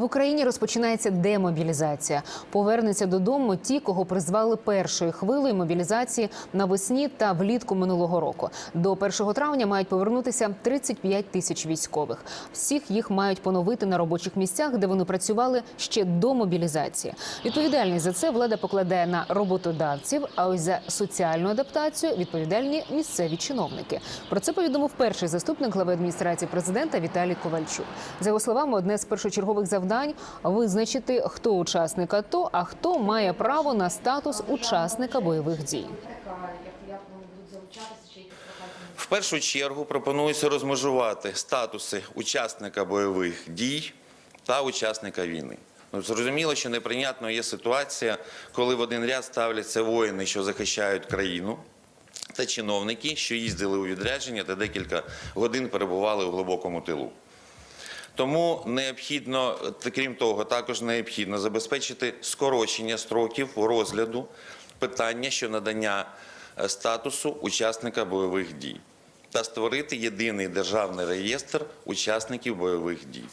В Україні розпочинається демобілізація. Повернуться додому ті, кого призвали першою хвилею мобілізації навесні та влітку минулого року. До 1 травня мають повернутися 35 тисяч військових. Всіх їх мають поновити на робочих місцях, де вони працювали ще до мобілізації. Відповідальність за це влада покладає на роботодавців. А ось за соціальну адаптацію відповідальні місцеві чиновники. Про це повідомив перший заступник глави адміністрації президента Віталій Ковальчук. За його словами, одне з першочергових завдань визначити, хто учасник АТО, а хто має право на статус учасника бойових дій. В першу чергу пропонується розмежувати статуси учасника бойових дій та учасника війни. Ну, зрозуміло, що неприйнятною є ситуація, коли в один ряд ставляться воїни, що захищають країну, та чиновники, що їздили у відрядження та декілька годин перебували у глибокому тилу. Тому необхідно, крім того, також необхідно забезпечити скорочення строків розгляду питання щодо надання е, статусу учасника бойових дій та створити єдиний державний реєстр учасників бойових дій.